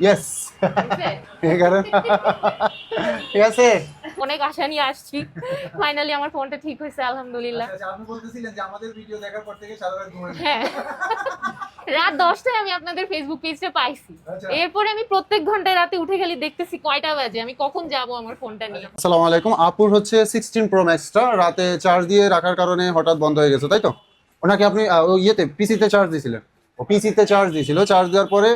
Yes কারণ ঠিক আছে অনেক আশা নিয়ে আসছি। ফাইনালি আমার ফোনটা ঠিক হয়েছে আলহামদুলিল্লাহ। আচ্ছা, আপনি বলতেছিলেন যে আমাদের ভিডিও দেখার পর থেকে সারা রাত ঘুমাই হ্যাঁ। রাত দশটায় আমি আপনাদের ফেসবুক পেজটা পাইছি। আচ্ছা। এরপরে আমি প্রত্যেক ঘন্টায় রাতে উঠে খালি দেখতেছি কয়টা বাজে আমি কখন যাব আমার ফোনটা নিয়ে? আসসালামু আলাইকুম। আপুর হচ্ছে সিক্সটিন প্রো ম্যাক্সটা রাতে চার্জ দিয়ে রাখার কারণে হঠাৎ বন্ধ হয়ে গেছে তাই তো? ওনাকে আপনি ইয়েতে পিসিতে চার্জ দিয়েছিলেন ও পিসিতে চার্জ দিয়েছিল চার্জ দেওয়ার পরে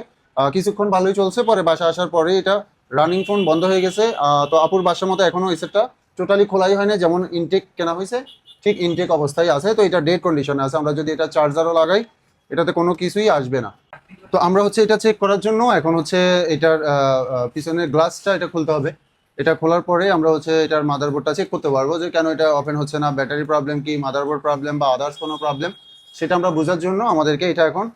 কিছুক্ষণ ভালোই চলছে, পরে বাসা আসার পরে এটা রানিং ফোন বন্ধ হয়ে গেছে। তো আপুর বাসার মতো এখনও এই সেটটা টোটালি খোলাই হয় না যেমন ইনটেক কেনা হয়েছে, ঠিক ইনটেক অবস্থায় আছে। তো এটা ডেড কন্ডিশনে আছে। আমরা যদি এটা চার্জারও লাগাই, এটাতে কোনো কিছুই আসবে না। তো আমরা হচ্ছে এটা চেক করার জন্য এখন হচ্ছে এটার পিছনের গ্লাসটা এটা খুলতে হবে। এটা খোলার পরে আমরা হচ্ছে এটার মাদারবোর্ডটা চেক করতে পারব যে কেন এটা ওপেন হচ্ছে না ব্যাটারি প্রবলেম কি মাদারবোর্ড প্রবলেম বা আদার্স কোনো প্রবলেম সেটা আমরা বোঝার জন্য আমাদেরকে এটা এখন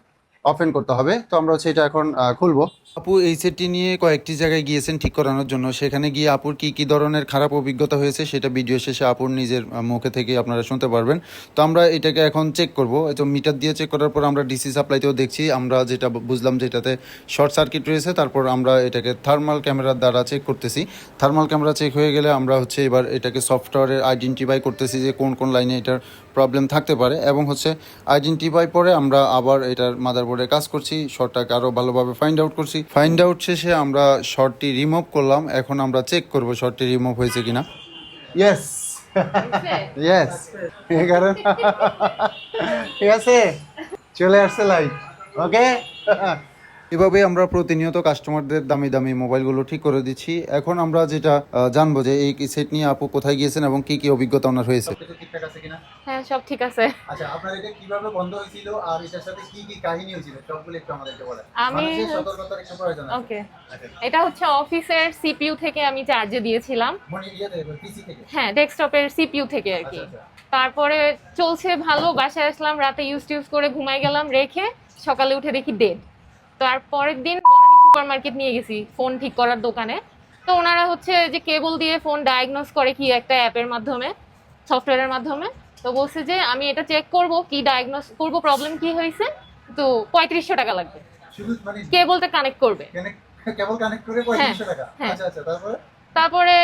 ওপেন করতে হবে। তো আমরা হচ্ছে এটা এখন খুলবো। আপু, এই সেটটি নিয়ে কয়েকটি জায়গায় গিয়েছেন ঠিক করানোর জন্য। সেখানে গিয়ে আপুর কি কি ধরনের খারাপ অভিজ্ঞতা হয়েছে সেটা ভিডিও শেষে আপুর নিজের মুখে থেকে আপনারা শুনতে পারবেন। তো আমরা এটাকে এখন চেক করব। তো মিটার দিয়ে চেক করার পর আমরা ডিসি সাপ্লাইতেও দেখছি। আমরা যেটা বুঝলাম যেটাতে শর্ট সার্কিট রয়েছে, তারপর আমরা এটাকে থার্মাল ক্যামেরার দ্বারা চেক করতেছি। থার্মাল ক্যামেরা চেক হয়ে গেলে আমরা হচ্ছে এবার এটাকে সফটওয়্যারে আইডেন্টিফাই করতেছি যে কোন কোন লাইনে এটার প্রবলেম থাকতে পারে। এবং হচ্ছে আইডেন্টিফাই পরে আমরা আবার এটার মাদারবোর্ডে কাজ করছি শর্টটাকে আরও ভালোভাবে ফাইন্ড আউট করছি। ফাইন্ড আউট শেষে আমরা শর্টটি রিমুভ করলাম এখন আমরা চেক করব শর্টটি রিমুভ হয়েছে কিনা। ইয়েস ইয়েস এই কারণ। ঠিক আছে? চলে আসছে লাইট ওকে এভাবে আমরা প্রতিনিয়ত কাস্টমারদের দামি দামি মোবাইলগুলো ঠিক করে দিচ্ছি। এখন আমরা যেটা জানব যে এই সেট নিয়ে আপু কোথায় গিয়েছেন এবং কি কি অভিজ্ঞতা ওনার হয়েছে? ঠিকঠাক আছে কিনা? হ্যাঁ সব ঠিক আছে। আচ্ছা আপনার এটা কীভাবে বন্ধ হয়েছিল আর এটার সাথে কি কি কাহিনী হয়েছিল? সবগুলো একটু আমাদেরকে বলেন। আমি সতর্কতার একটু প্রয়োজন আছে। ওকে আচ্ছা, এটা হচ্ছে অফিসের সিপিইউ থেকে আমি চার্জে দিয়েছিলাম। মনে ইয়েতে পিসি থেকে? হ্যাঁ ডেস্কটপের সিপিইউ থেকে আর কি। আচ্ছা, আচ্ছা। তারপরে চলছে ভালো বাসায় আসলাম রাতে ইউজ টিউজ করে ঘুমাই গেলাম রেখে সকালে উঠে দেখি ডেড তারপরের দিন বনানী সুপার মার্কেট নিয়ে গেছি ফোন ঠিক করার দোকানে। তো ওনারা হচ্ছে যে কেবল দিয়ে ফোন ডায়াগনোস করে কি একটা অ্যাপের মাধ্যমে সফটওয়্যারের মাধ্যমে। তো বলছে যে আমি এটা চেক করব কি ডায়াগনোস করব প্রবলেম কি হয়েছে? তো পঁয়ত্রিশশো টাকা লাগবে। মানে কেবলটা কানেক্ট করবে। কেবল কানেক্ট করে পঁয়ত্রিশশো টাকা? হ্যাঁ। আচ্ছা আচ্ছা তারপরে? তারপরে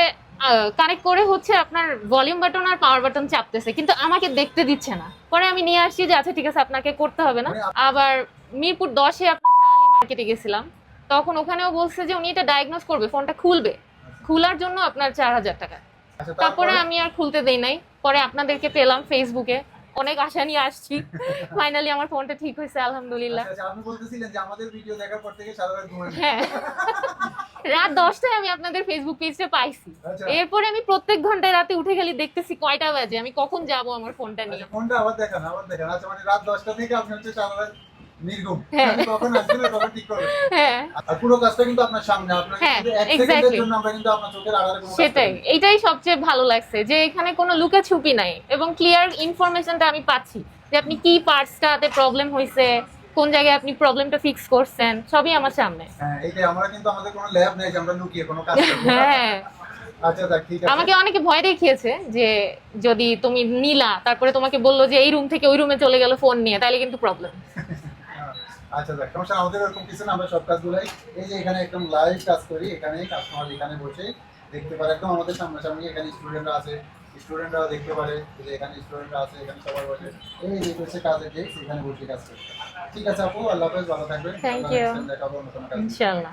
কানেক্ট করে হচ্ছে আপনার ভলিউম বাটন আর পাওয়ার বাটন চাপতেছে কিন্তু আমাকে দেখতে দিচ্ছে না। পরে আমি নিয়ে আসছি যে আচ্ছা ঠিক আছে আপনাকে করতে হবে না। মানে আবার মিরপুর দশে আপনার মার্কেটে গেছিলাম তখন ওখানেও বলছে যে উনি এটা ডায়াগনোস করবে ফোনটা খুলবে। খোলার জন্য আপনার চার হাজার টাকা। আচ্ছা তারপরে? আমি আর খুলতে দেই নাই। পরে আপনাদেরকে পেলাম ফেসবুকে অনেক আশা নিয়ে আসছি। ফাইনালি আমার ফোনটা ঠিক হয়েছে আলহামদুলিল্লাহ। আচ্ছা, আচ্ছা, আপনি বলতেছিলেন যে আমাদের ভিডিও দেখার পর থেকে সারা রাত হ্যাঁ। রাত দশটায় আমি আপনাদের ফেসবুক পেজটা পাইছি। এরপরে আমি প্রত্যেক ঘন্টায় রাতে উঠে খালি দেখতেছি কয়টা বাজে। আমি কখন যাব আমার ফোনটা নিয়ে। ফোনটা আবার দেখান আবার দেখান। আচ্ছা মানে রাত দশটা থেকে আপনি হচ্ছে সারা রাত নির্ঘুম হ্যাঁ। কখন ঠিক হ্যাঁ। আর পুরো কাজটা কিন্তু আপনার সামনে আপনার হ্যাঁ, কিন্তু এক সেকেন্ডের জন্য আমরা কিন্তু আপনার চোখের আড়ালে সেটাই। এইটাই সবচেয়ে ভালো লাগছে যে এখানে কোনো লুকাছুপি নাই এবং ক্লিয়ার ইনফরমেশনটা আমি পাচ্ছি যে আপনি কি পার্টসটাতে প্রবলেম হয়েছে কোন জায়গায় আপনি প্রবলেমটা ফিক্স করছেন সবই আমার সামনে। হ্যাঁ এইটাই আমরা কিন্তু আমাদের কোনো ল্যাব নেই যে আমরা লুকিয়ে কোনো কাজ করব। হ্যাঁ। আচ্ছা আমাকে অনেকে ভয় দেখিয়েছে যে যদি তুমি নিলা তারপরে তোমাকে বলল যে এই রুম থেকে ওই রুমে চলে গেল ফোন নিয়ে তাহলে কিন্তু প্রবলেম আচ্ছা দেখ সমস্যা আমাদের এরকম কিছু না আমরা সব কাজগুলাই এই যে এখানে একদম লাইভ কাজ করি এখানে কাস্টমার এখানে বসে দেখতে পারে। একদম আমাদের সামনাসামনি এখানে স্টুডেন্টরা আছে স্টুডেন্টরা দেখতে পারে যে এখানে স্টুডেন্টরা আছে এখানে সবাই বসে। এই যে হচ্ছে কাজের ডেস্ক এখানে বসে কাজ করতে ঠিক আছে আপু আল্লাহ হাফেজ ভালো থাকবেন। থ্যাংক ইউ দেখাবো নতুন কাজ। ইনশাল্লাহ